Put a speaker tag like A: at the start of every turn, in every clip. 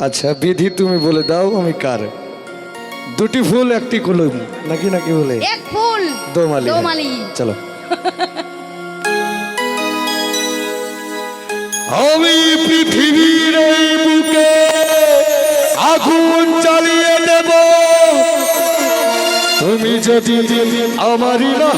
A: আচ্ছা বিধি তুমি বলে দাও আমি কার? দুটি ফুল একটি কলম। নাকি নাকি বলে?
B: এক ফুল।
A: দোমালি।
B: দোমালি।
A: চলো। আমি পৃথিবীর এই বুকে আগুন জ্বালিয়ে দেব। তুমি যদি আমারই না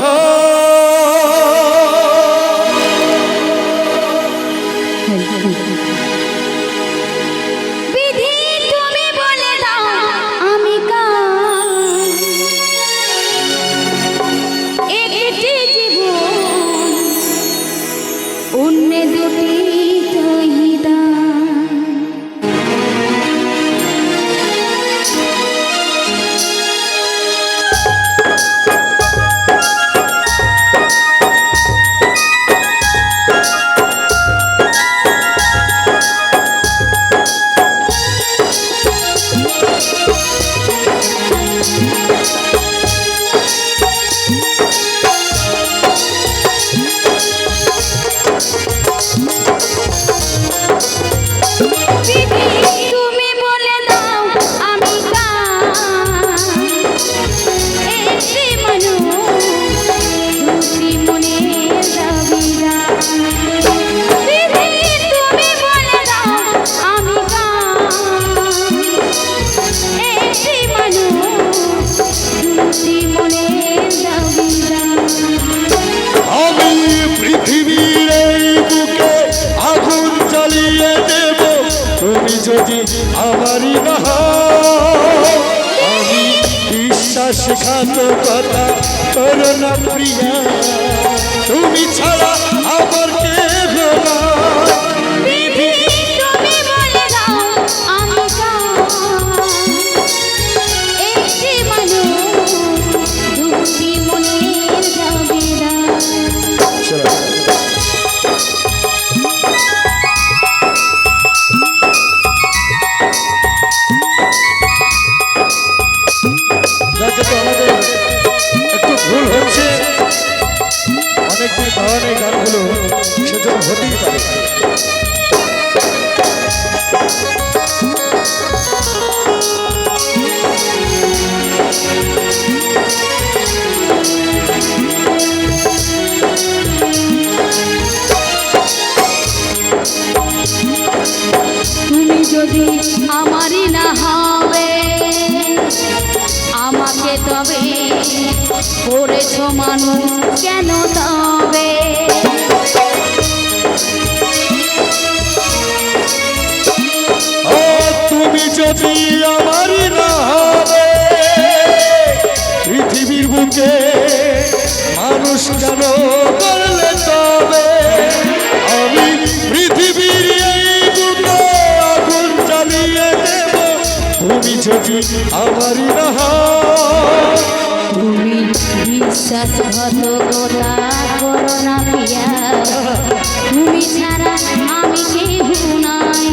A: না আমি বিশ্বাসঘাতকতা করোনা প্রিয়া। তুমি ছাড়া
B: মানুষ কেন তবে?
A: তুমি যদি আমারই না হবে পৃথিবীর বুকে মানুষ কেন করলে তবে? আমি পৃথিবীর এই বুকে আগুন দেব তুমি যদি আমারই না হও।
B: তুমি বিশ্বাসঘাতকতা করো না পিয়া। তুমি ছাড়া আমি কেহ নাই।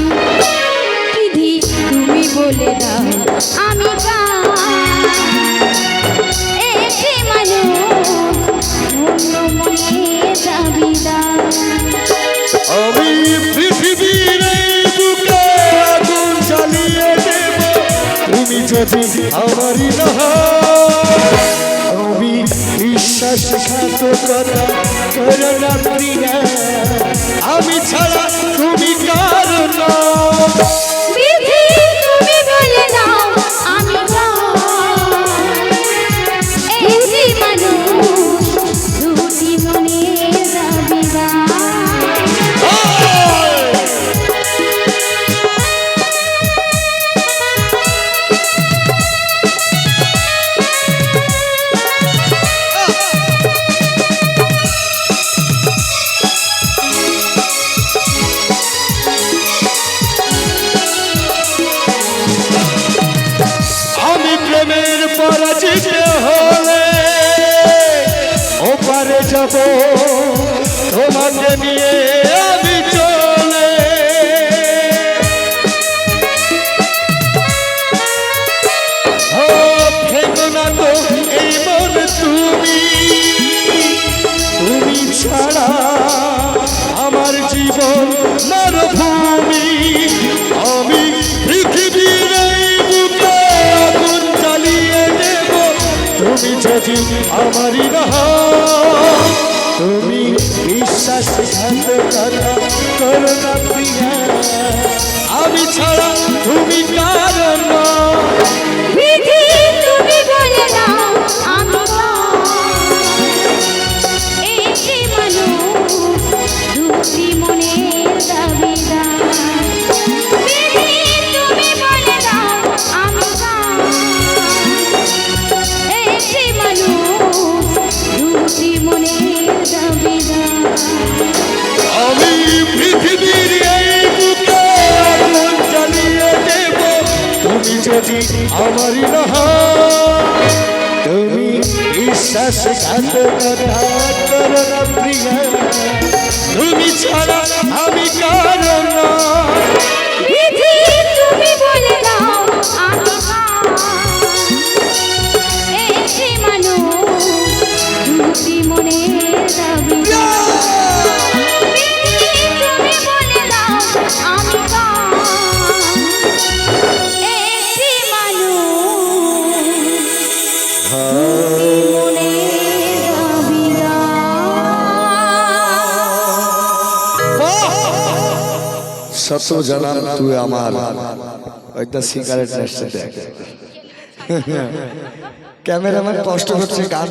B: বিধি তুমি বলে দাও, আমি
A: আমি পৃথিবীর এই আগুন জ্বালিয়ে দেব। বিশ্বাসঘাতকতা করো না প্রিয়া আমি ছাড়া তুমি কারণ প্রেমের পরাজিত হলে ওপারে যাব, তোমাকে নিয়ে আমি চলে। তো এই মন তুমি তুমি ছাড়া আমার জীবন মরভূমি
B: যদি আমারই না তুমি বিশ্বাসঘাত কথা করো না আমি ছাড়া তুমি কারণ যদি আমারই না তুমি করো প্রিয়া। তুমি ছাড়া আমি কারণ
A: দাবিদার
B: জানাম তুই আমার। ওইটা সিগারেট দেখ। ক্যামেরাম্যান কষ্ট হচ্ছে গান